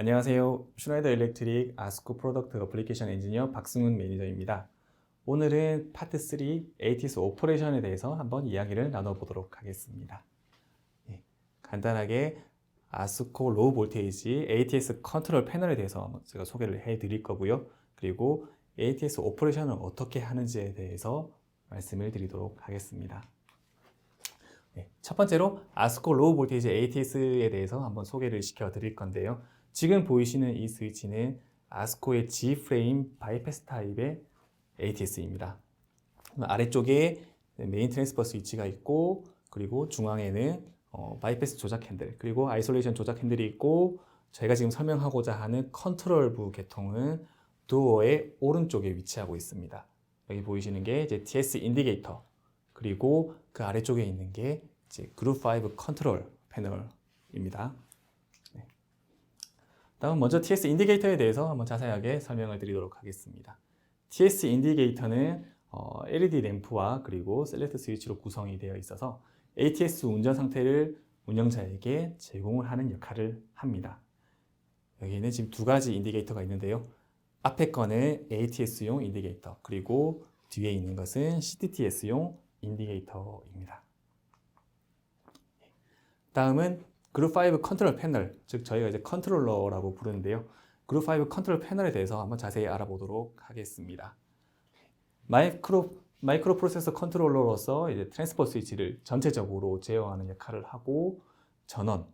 안녕하세요. 슈나이더 일렉트릭 아스코 프로덕트 어플리케이션 엔지니어 박승훈 매니저입니다. 오늘은 파트 3 ATS 오퍼레이션에 대해서 한번 이야기를 나눠보도록 하겠습니다. 예, 간단하게 아스코 로우 볼테이지 ATS 컨트롤 패널에 대해서 제가 소개를 해 드릴 거고요. 그리고 ATS 오퍼레이션을 어떻게 하는지에 대해서 말씀을 드리도록 하겠습니다. 네, 첫 번째로 아스코 로우 볼테이지 ATS에 대해서 한번 소개를 시켜 드릴 건데요. 지금 보이시는 이 스위치는 아스코의 G 프레임 바이패스 타입의 ATS입니다. 아래쪽에 메인 트랜스퍼 스위치가 있고 그리고 중앙에는 어, 바이패스 조작 핸들 그리고 아이솔레이션 조작 핸들이 있고 저희가 지금 설명하고자 하는 컨트롤 부 계통은 도어의 오른쪽에 위치하고 있습니다. 여기 보이시는 게 이제 TS 인디게이터 그리고 그 아래쪽에 있는 게 이제 그룹 5 컨트롤 패널입니다. 네. 다음 먼저 TS 인디게이터에 대해서 한번 자세하게 설명을 드리도록 하겠습니다. TS 인디게이터는 어, LED 램프와 그리고 셀렉트 스위치로 구성이 되어 있어서 ATS 운전 상태를 운영자에게 제공을 하는 역할을 합니다. 여기는 지금 두 가지 인디게이터가 있는데요. 앞에 거는 ATS용 인디게이터, 그리고 뒤에 있는 것은 CTTS용 인디게이터입니다. 다음은 그룹 5 컨트롤 패널, 즉 저희가 이제 컨트롤러라고 부르는데요. 그룹 5 컨트롤 패널에 대해서 한번 자세히 알아보도록 하겠습니다. 마이크로 마이크로 프로세서 컨트롤러로서 이제 트랜스퍼 스위치를 전체적으로 제어하는 역할을 하고 전원,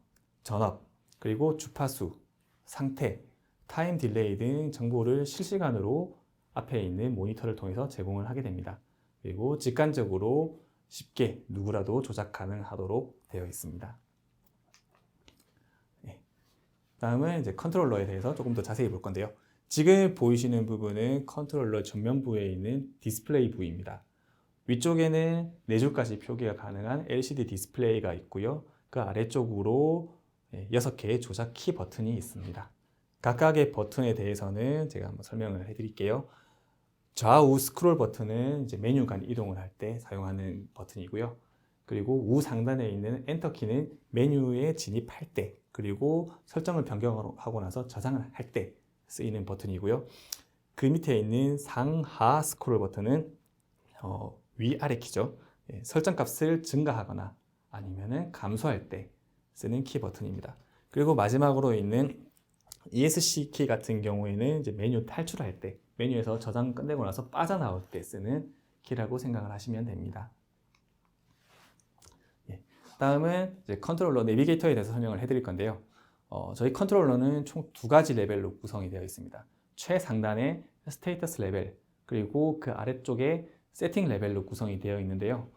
전압, 그리고 주파수, 상태, 타임 딜레이 등 정보를 실시간으로 앞에 있는 모니터를 통해서 제공을 하게 됩니다. 그리고 직관적으로 쉽게 누구라도 조작 가능하도록 되어 있습니다. 네. 다음은 이제 컨트롤러에 대해서 조금 더 자세히 볼 건데요. 지금 보이시는 부분은 컨트롤러 전면부에 있는 디스플레이 부위입니다. 위쪽에는 4줄까지 표기가 가능한 LCD 디스플레이가 있고요. 그 아래쪽으로 6개의 조작 키 버튼이 있습니다. 각각의 버튼에 대해서는 제가 한번 설명을 해드릴게요. 좌우 스크롤 버튼은 이제 메뉴 간 이동을 할 때 사용하는 버튼이고요. 그리고 우상단에 있는 엔터 키는 메뉴에 진입할 때, 그리고 설정을 변경하고 나서 저장을 할 때 쓰이는 버튼이고요. 그 밑에 있는 상하 스크롤 버튼은 어, 위아래 키죠. 예, 설정 값을 증가하거나 아니면은 감소할 때 쓰는 키 버튼입니다. 그리고 마지막으로 있는 ESC 키 같은 경우에는 이제 메뉴 탈출할 때, 메뉴에서 저장 끝내고 나서 빠져나올 때 쓰는 키라고 생각을 하시면 됩니다. 예, 다음은 이제 컨트롤러 내비게이터에 대해서 설명을 해드릴 건데요. 어, 저희 컨트롤러는 총 두 가지 레벨로 구성이 되어 있습니다. 최상단의 스테이터스 레벨, 그리고 그 아래쪽에 세팅 레벨로 구성이 되어 있는데요.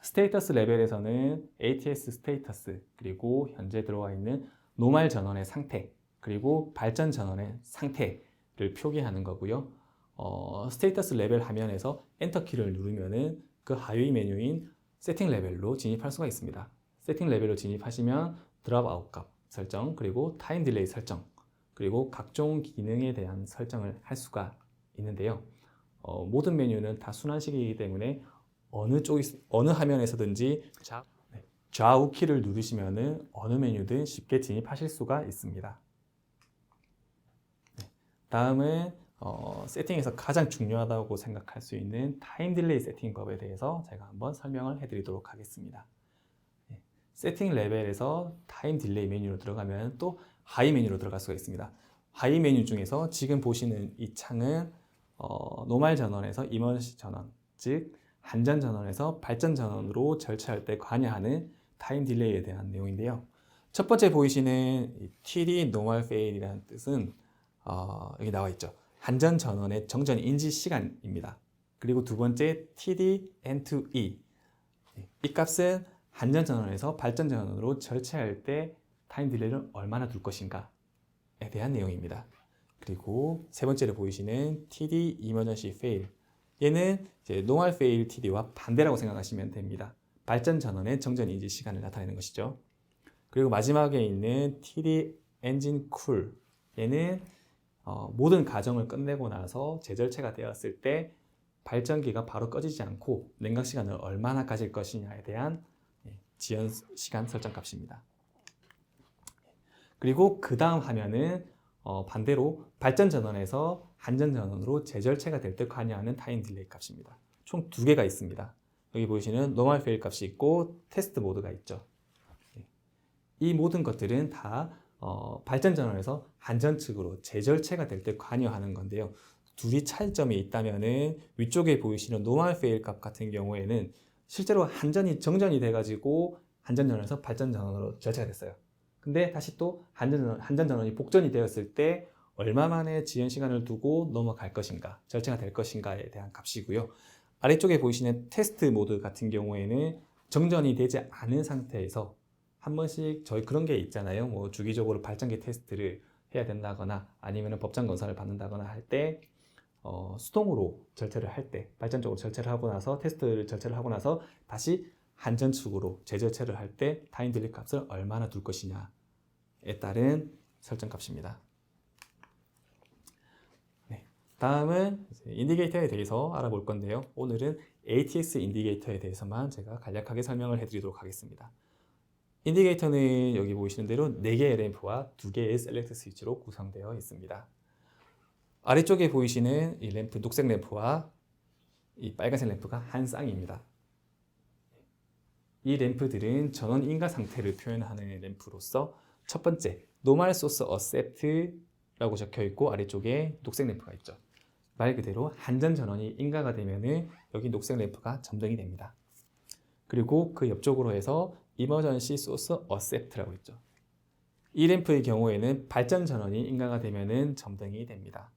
스테이터스 레벨에서는 ATS 스테이터스, 그리고 현재 들어와 있는 노말 전원의 상태, 그리고 발전 전원의 상태를 표기하는 거고요. 어, 스테이터스 레벨 화면에서 엔터 키를 누르면은 그 하위 메뉴인 세팅 레벨로 진입할 수가 있습니다. 세팅 레벨로 진입하시면 드랍 아웃 값 설정, 그리고 타임 딜레이 설정, 그리고 각종 기능에 대한 설정을 할 수가 있는데요. 어, 모든 메뉴는 다 순환식이기 때문에 어느 쪽 어느 화면에서든지 좌, 네, 좌우 키를 누르시면은 어느 메뉴든 쉽게 진입하실 수가 있습니다. 네, 다음은 어, 세팅에서 가장 중요하다고 생각할 수 있는 타임 딜레이 세팅법에 대해서 제가 한번 설명을 해드리도록 하겠습니다. 네, 세팅 레벨에서 타임 딜레이 메뉴로 들어가면 또 하이 메뉴로 들어갈 수가 있습니다. 하이 메뉴 중에서 지금 보시는 이 창은 어, 노말 전원에서 이머시 전원, 즉 한전 전원에서 발전 전원으로 절차할 때 관여하는 타임 딜레이에 대한 내용인데요. 첫 번째 보이시는 TD 노멀 페일이라는 뜻은 어, 여기 나와 있죠. 한전 전원의 정전 인지 시간입니다. 그리고 두 번째 TD N2E 이 값은 한전 전원에서 발전 전원으로 절차할 때 타임 딜레이를 얼마나 둘 것인가에 대한 내용입니다. 그리고 세 번째로 보이시는 TD Emergency Fail. 얘는 이제 노멀 fail TD와 반대라고 생각하시면 됩니다. 발전 전원의 정전 인지 시간을 나타내는 것이죠. 그리고 마지막에 있는 TD Engine Cool. 얘는 어, 모든 과정을 끝내고 나서 재절체가 되었을 때 발전기가 바로 꺼지지 않고 냉각 시간을 얼마나 가질 것이냐에 대한 예, 지연 시간 설정 값입니다. 그리고 그 다음 화면은 어, 반대로 발전 전원에서 한전 전원으로 재절체가 될 때 관여하는 타임 딜레이 값입니다. 총 두 개가 있습니다. 여기 보시는 노멀 페일 값이 있고 테스트 모드가 있죠. 예. 이 모든 것들은 다 어, 발전 전원에서 한전 측으로 재절체가 될 때 관여하는 건데요. 둘이 차이점이 있다면은 위쪽에 보이시는 노멀 페일 값 같은 경우에는 실제로 한전이 정전이 돼가지고 한전 전원에서 발전 전원으로 절체가 됐어요. 근데 다시 또 한전 전원, 한전 전원이 복전이 되었을 때 얼마 만에 지연 시간을 두고 넘어갈 것인가, 절체가 될 것인가에 대한 값이고요. 아래쪽에 보이시는 테스트 모드 같은 경우에는 정전이 되지 않은 상태에서 한 번씩 저희 그런 게 있잖아요. 뭐 주기적으로 발전기 테스트를 해야 된다거나 아니면 법정 검사를 받는다거나 할 때 어, 수동으로 절체를 할 때 발전적으로 절체를 하고 나서 테스트를 절체를 하고 나서 다시 한전 측으로 재절체를 할 때 타임 딜리 값을 얼마나 둘 것이냐에 따른 설정 값입니다. 네, 다음은 인디게이터에 대해서 알아볼 건데요. 오늘은 ATS 인디게이터에 대해서만 제가 간략하게 설명을 해드리도록 하겠습니다. 인디게이터는 여기 보이시는 대로 4개의 램프와 2개의 셀렉트 스위치로 구성되어 있습니다. 아래쪽에 보이시는 이 램프 녹색 램프와 이 빨간색 램프가 한 쌍입니다. 이 램프들은 전원 인가 상태를 표현하는 램프로서 첫 번째 노멀 소스 어셉트라고 적혀 있고 아래쪽에 녹색 램프가 있죠. 말 그대로 한전 전원이 인가가 되면은 여기 녹색 램프가 점등이 됩니다. 그리고 그 옆쪽으로 해서 이머전시 소스 어셉트라고 있죠. 이 램프의 경우에는 발전 전원이 인가가 되면은 점등이 됩니다.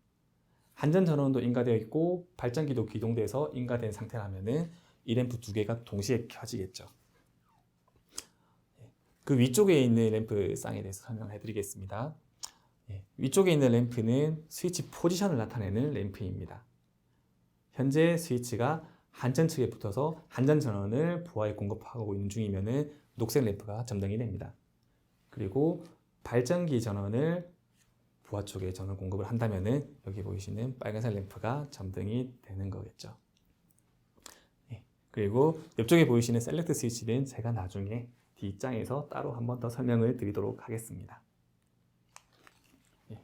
한전 전원도 인가되어 있고 발전기도 기동돼서 인가된 상태라면은 이 램프 두 개가 동시에 켜지겠죠. 그 위쪽에 있는 램프 쌍에 대해서 설명을 해드리겠습니다. 예, 위쪽에 있는 램프는 스위치 포지션을 나타내는 램프입니다. 현재 스위치가 한전 측에 붙어서 한전 전원을 부하에 공급하고 있는 중이면은 녹색 램프가 점등이 됩니다. 그리고 발전기 전원을 부하 쪽에 전원 공급을 한다면은 여기 보이시는 빨간색 램프가 점등이 되는 거겠죠. 예, 그리고 옆쪽에 보이시는 셀렉트 스위치는 제가 나중에 D장에서 따로 한 번 더 설명을 드리도록 하겠습니다. 예.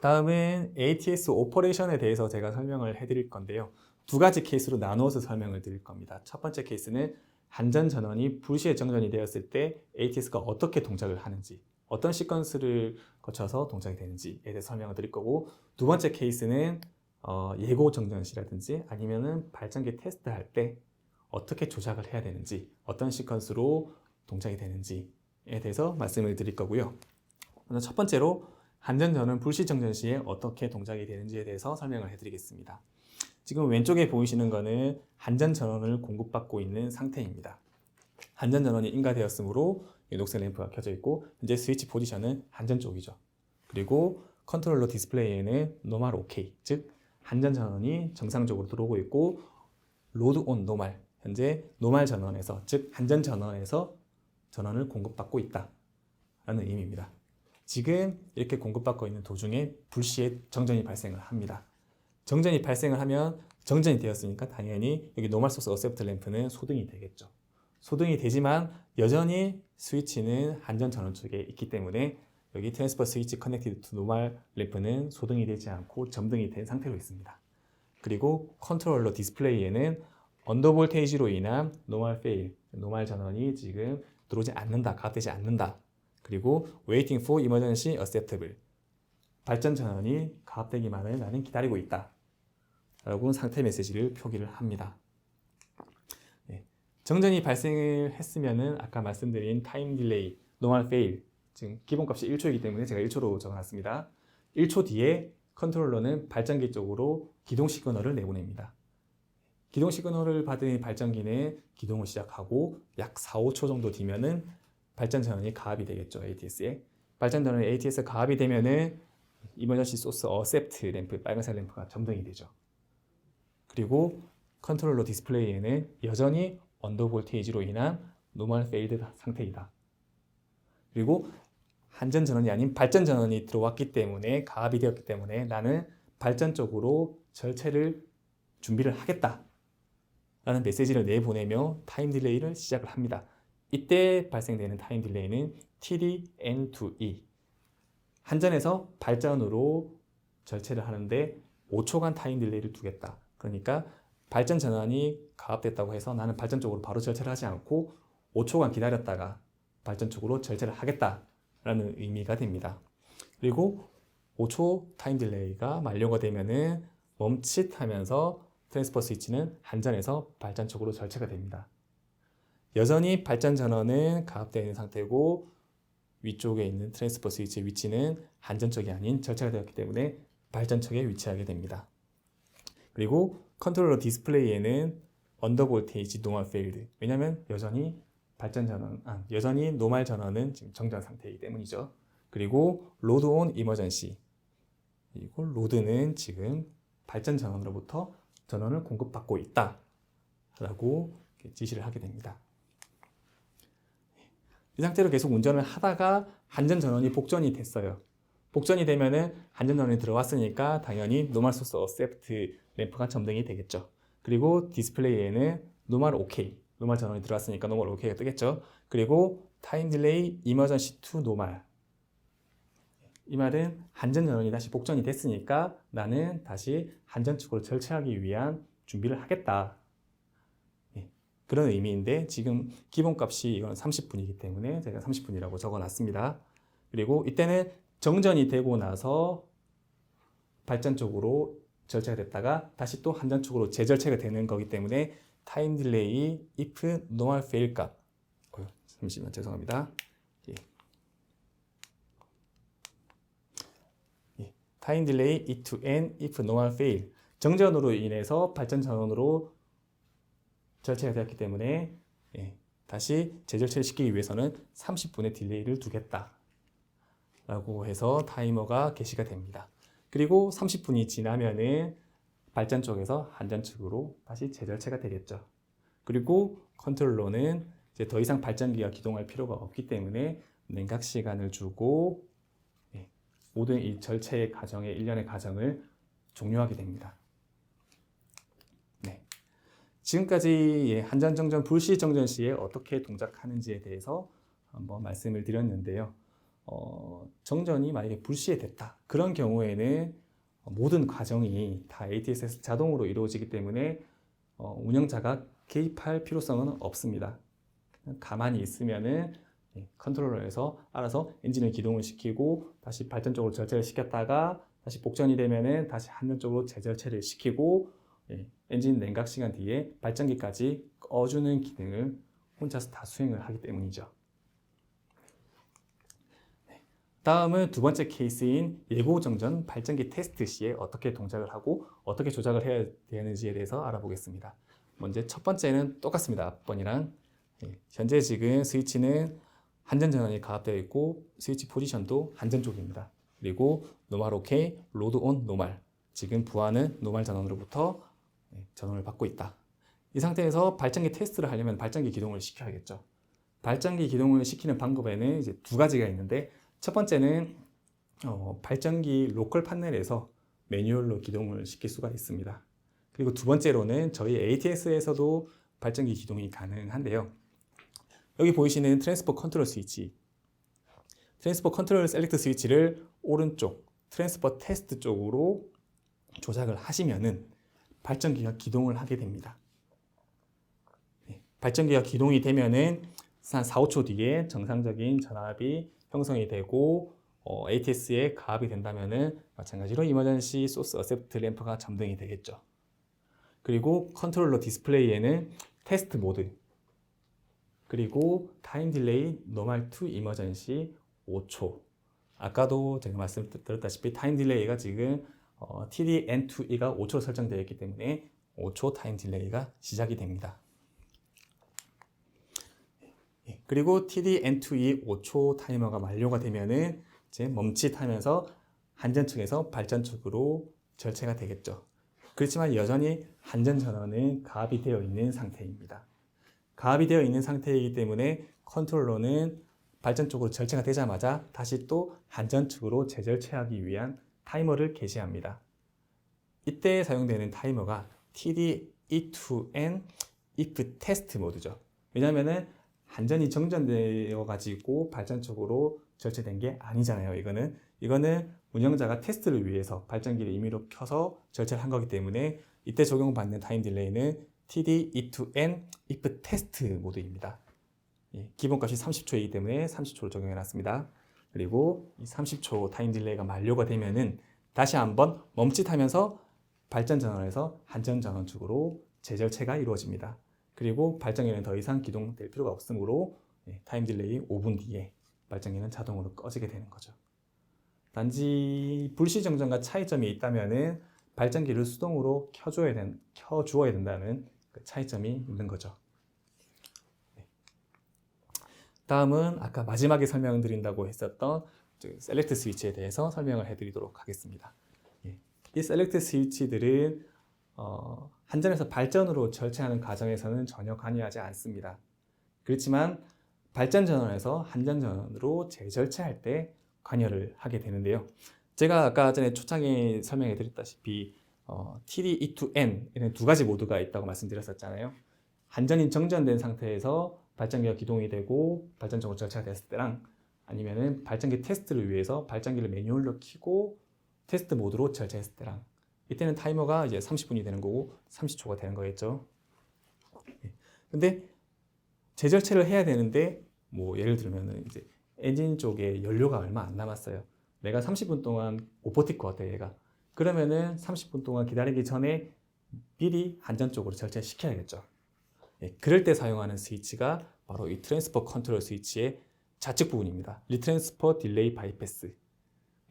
다음은 ATS 오퍼레이션에 대해서 제가 설명을 해드릴 건데요. 두 가지 케이스로 나누어서 설명을 드릴 겁니다. 첫 번째 케이스는 한전 전원이 불시에 정전이 되었을 때 ATS가 어떻게 동작을 하는지, 어떤 시퀀스를 거쳐서 동작이 되는지에 대해서 설명을 드릴 거고, 두 번째 케이스는 어, 예고 정전시라든지 아니면은 발전기 테스트할 때 어떻게 조작을 해야 되는지, 어떤 시퀀스로 동작이 되는지에 대해서 말씀을 드릴 거고요. 먼저 첫 번째로 한전전은 불시 정전 시에 어떻게 동작이 되는지에 대해서 설명을 해드리겠습니다. 지금 왼쪽에 보이시는 것은 한전 전원을 공급받고 있는 상태입니다. 한전 전원이 인가되었으므로 녹색 램프가 켜져 있고 현재 스위치 포지션은 한전 쪽이죠. 그리고 컨트롤러 디스플레이에는 노멀 OK, 즉 한전 전원이 정상적으로 들어오고 있고 로드 온 노멀, 현재 노멀 전원에서 즉 한전 전원에서 전원을 공급받고 있다라는 의미입니다. 지금 이렇게 공급받고 있는 도중에 불시에 정전이 발생을 합니다. 정전이 발생을 하면 정전이 되었으니까 당연히 여기 노멀 소스 어셉트 램프는 소등이 되겠죠. 소등이 되지만 여전히 스위치는 한전 전원 쪽에 있기 때문에 여기 트랜스퍼 스위치 커넥티드 투 노멀 램프는 소등이 되지 않고 점등이 된 상태로 있습니다. 그리고 컨트롤러 디스플레이에는 언더 볼테이지로 인한 노멀 페일, 노멀 전원이 지금 들어오지 않는다, 가압되지 않는다. 그리고 waiting for emergency acceptable. 발전 전원이 가압되기만을 나는 기다리고 있다. 라고 상태 메시지를 표기를 합니다. 네. 정전이 발생을 했으면은 아까 말씀드린 타임 딜레이, 노멀 페일, 지금 기본값이 1초이기 때문에 제가 1초로 적어놨습니다. 1초 뒤에 컨트롤러는 발전기 쪽으로 기동 시그널을 내보냅니다. 기동 시그널을 받은 발전기는 기동을 시작하고 약 4, 5초 정도 뒤면은 발전 전원이 가압이 되겠죠, ATS에. 발전 전원이 ATS에 가압이 되면은 이머전시 소스 어셉트 램프, 빨간색 램프가 점등이 되죠. 그리고 컨트롤러 디스플레이에는 여전히 언더 볼테이지로 인한 노멀 페일드 상태이다. 그리고 한전 전원이 아닌 발전 전원이 들어왔기 때문에 가압이 되었기 때문에 나는 발전 쪽으로 절체를 준비를 하겠다. 라는 메시지를 내보내며 타임 딜레이를 시작을 합니다. 이때 발생되는 타임 딜레이는 TDN2E 한전에서 발전으로 절체를 하는데 5초간 타임 딜레이를 두겠다. 그러니까 발전 전환이 가압됐다고 해서 나는 발전 쪽으로 바로 절체를 하지 않고 5초간 기다렸다가 발전 쪽으로 절체를 하겠다라는 의미가 됩니다. 그리고 5초 타임 딜레이가 만료가 되면은 멈칫하면서 트랜스퍼 스위치는 한전에서 발전 쪽으로 절체가 됩니다. 여전히 발전 전원은 가압되어 있는 상태고 위쪽에 있는 트랜스퍼 스위치의 위치는 한전 쪽이 아닌 절체가 되었기 때문에 발전 쪽에 위치하게 됩니다. 그리고 컨트롤러 디스플레이에는 언더 볼테이지 노멀 페일드 왜냐하면 여전히 발전 전원 아, 여전히 노말 전원은 지금 정전 상태이기 때문이죠. 그리고 로드 온 이머전시 그리고 로드는 지금 발전 전원으로부터 전원을 공급받고 있다 라고 이렇게 지시를 하게 됩니다. 이 상태로 계속 운전을 하다가 한전 전원이 복전이 됐어요. 복전이 되면은 한전 전원이 들어왔으니까 당연히 노멀 소스 어셉트 램프가 점등이 되겠죠. 그리고 디스플레이에는 노멀 오케이, 노멀 전원이 들어왔으니까 노멀 오케이가 뜨겠죠. 그리고 타임 딜레이 이머전시 투 노멀 이 말은 한전 전원이 다시 복전이 됐으니까 나는 다시 한전 측으로 절체하기 위한 준비를 하겠다. 예, 그런 의미인데 지금 기본값이 이건 30분이기 때문에 제가 30분이라고 적어놨습니다. 그리고 이때는 정전이 되고 나서 발전 쪽으로 절체가 됐다가 다시 또 한전 쪽으로 재절체가 되는 거기 때문에 타임 딜레이 if normal fail 값. 어, 잠시만 죄송합니다. 타임 딜레이 e to n if normal fail. 정전으로 인해서 발전 전원으로 절체가 되었기 때문에 예, 다시 재절체를 시키기 위해서는 30분의 딜레이를 두겠다 라고 해서 타이머가 게시가 됩니다 그리고 30분이 지나면은 발전 쪽에서 한전 측으로 다시 재절체가 되겠죠 그리고 컨트롤러는 이제 더 이상 발전기가 기동할 필요가 없기 때문에 냉각 시간을 주고 모든 이 절체의 과정의 일련의 과정을 종료하게 됩니다. 네. 지금까지 한전정전 불시 정전 시에 어떻게 동작하는지에 대해서 한번 말씀을 드렸는데요. 어, 정전이 만약에 불시에 됐다. 그런 경우에는 모든 과정이 다 ATS에서 자동으로 이루어지기 때문에 어, 운영자가 개입할 필요성은 없습니다. 가만히 있으면은 예, 컨트롤러에서 알아서 엔진을 기동을 시키고 다시 발전 쪽으로 절체를 시켰다가 다시 복전이 되면은 다시 한전 쪽으로 재절체를 시키고 예, 엔진 냉각 시간 뒤에 발전기까지 꺼주는 기능을 혼자서 다 수행을 하기 때문이죠. 네. 다음은 두 번째 케이스인 예고 정전 발전기 테스트 시에 어떻게 동작을 하고 어떻게 조작을 해야 되는지에 대해서 알아보겠습니다. 먼저 첫 번째는 똑같습니다. 앞번이랑 예, 현재 지금 스위치는 한전 전원이 가압되어 있고 스위치 포지션도 한전 쪽입니다. 그리고 노말 오케이, 로드 온 노말. 지금 부하는 노말 전원으로부터 네, 전원을 받고 있다. 이 상태에서 발전기 테스트를 하려면 발전기 기동을 시켜야겠죠. 발전기 기동을 시키는 방법에는 이제 두 가지가 있는데 첫 번째는 어, 발전기 로컬 판넬에서 매뉴얼로 기동을 시킬 수가 있습니다. 그리고 두 번째로는 저희 ATS에서도 발전기 기동이 가능한데요. 여기 보이시는 트랜스퍼 컨트롤 스위치 트랜스퍼 컨트롤 셀렉트 스위치를 오른쪽 트랜스퍼 테스트 쪽으로 조작을 하시면은 발전기가 기동을 하게 됩니다. 네, 발전기가 기동이 되면은 한 4, 5초 뒤에 정상적인 전압이 형성이 되고 어, ATS에 가압이 된다면은 마찬가지로 이머전시 소스 어셉트 램프가 점등이 되겠죠. 그리고 컨트롤러 디스플레이에는 테스트 모드 그리고 타임 딜레이 노멀 투 이머전시 5초. 아까도 제가 말씀드렸다시피 타임 딜레이가 지금 어, TDN2E가 5초로 설정되어 있기 때문에 5초 타임 딜레이가 시작이 됩니다. 예, 그리고 TDN2E 5초 타이머가 만료가 되면은 이제 멈칫하면서 한전 측에서 발전 측으로 절체가 되겠죠. 그렇지만 여전히 한전 전원은 가압이 되어 있는 상태입니다. 가압이 되어 있는 상태이기 때문에 컨트롤러는 발전 쪽으로 절체가 되자마자 다시 또 한전 측으로 재절체하기 위한 타이머를 개시합니다. 이때 사용되는 타이머가 TD E2N if test 모드죠. 왜냐하면 한전이 정전되어 가지고 발전 쪽으로 절체된 게 아니잖아요. 이거는 이거는 운영자가 테스트를 위해서 발전기를 임의로 켜서 절체를 한 거기 때문에 이때 적용받는 타임 딜레이는 TD E2N if test 모드입니다. 예, 기본값이 30초이기 때문에 30초를 적용해 놨습니다. 그리고 이 30초 타임 딜레이가 만료가 되면은 다시 한번 멈칫하면서 발전 전원에서 한전 전원 쪽으로 재절체가 이루어집니다. 그리고 발전기는 더 이상 기동될 필요가 없으므로 예, 타임 딜레이 5분 뒤에 발전기는 자동으로 꺼지게 되는 거죠. 단지 불시 정전과 차이점이 있다면은 발전기를 수동으로 켜줘야 된, 켜주어야 된다는 그 차이점이 있는 거죠. 네. 다음은 아까 마지막에 설명드린다고 했었던 셀렉트 스위치에 대해서 설명을 해드리도록 하겠습니다. 예. 이 셀렉트 스위치들은 어, 한전에서 발전으로 절체하는 과정에서는 전혀 관여하지 않습니다. 그렇지만 발전 전원에서 한전 전원으로 재절체할 때 관여를 하게 되는데요. 제가 아까 전에 초창에 설명해 드렸다시피 어, TD E2N 이런 두 가지 모드가 있다고 말씀드렸었잖아요. 한전이 정전된 상태에서 발전기가 기동이 되고 발전적으로 절차가 됐을 때랑 아니면은 발전기 테스트를 위해서 발전기를 매뉴얼로 켜고 테스트 모드로 절차했을 때랑 이때는 타이머가 이제 30분이 되는 거고 30초가 되는 거겠죠. 예. 근데 재절체를 해야 되는데 뭐 예를 들면은 이제 엔진 쪽에 연료가 얼마 안 남았어요. 내가 30분 동안 못 버틸 것 같아 얘가. 그러면은 30분 동안 기다리기 전에 미리 한전 쪽으로 절제시켜야겠죠. 예, 그럴 때 사용하는 스위치가 바로 이 트랜스퍼 컨트롤 스위치의 좌측 부분입니다. 리트랜스퍼 딜레이 바이패스.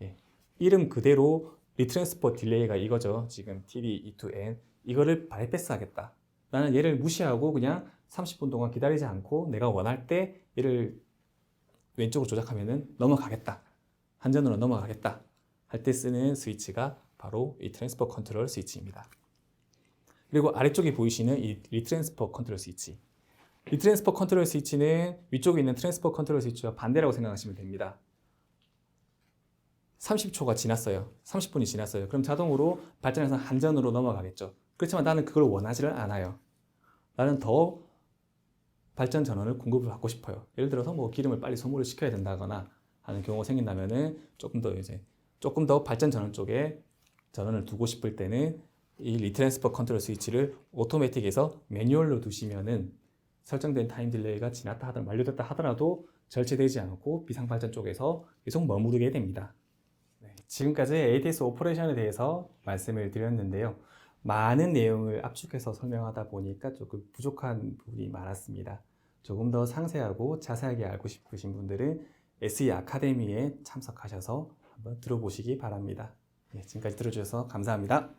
예, 이름 그대로 리트랜스퍼 딜레이가 이거죠. 지금 TD E2N 이거를 바이패스 하겠다. 나는 얘를 무시하고 그냥 30분 동안 기다리지 않고 내가 원할 때 얘를 왼쪽으로 조작하면은 넘어가겠다. 한전으로 넘어가겠다. 할 때 쓰는 스위치가 바로 이 트랜스퍼 컨트롤 스위치입니다. 그리고 아래쪽에 보이시는 이 리트랜스퍼 컨트롤 스위치. 리트랜스퍼 컨트롤 스위치는 위쪽에 있는 트랜스퍼 컨트롤 스위치와 반대라고 생각하시면 됩니다. 30초가 지났어요. 30분이 지났어요. 그럼 자동으로 발전해서 한전으로 넘어가겠죠. 그렇지만 나는 그걸 원하지를 않아요. 나는 더 발전 전원을 공급을 받고 싶어요. 예를 들어서 뭐 기름을 빨리 소모를 시켜야 된다거나 하는 경우가 생긴다면은 조금 더 이제 조금 더 발전 전원 쪽에 전원을 두고 싶을 때는 이 리트랜스퍼 컨트롤 스위치를 오토매틱에서 매뉴얼로 두시면은 설정된 타임 딜레이가 지났다 하더라도 만료됐다 하더라도 절체되지 않고 비상 발전 쪽에서 계속 머무르게 됩니다. 지금까지 ATS 오퍼레이션에 대해서 말씀을 드렸는데요. 많은 내용을 압축해서 설명하다 보니까 조금 부족한 부분이 많았습니다. 조금 더 상세하고 자세하게 알고 싶으신 분들은 SE 아카데미에 참석하셔서 한번 들어보시기 바랍니다. 네, 지금까지 들어주셔서 감사합니다.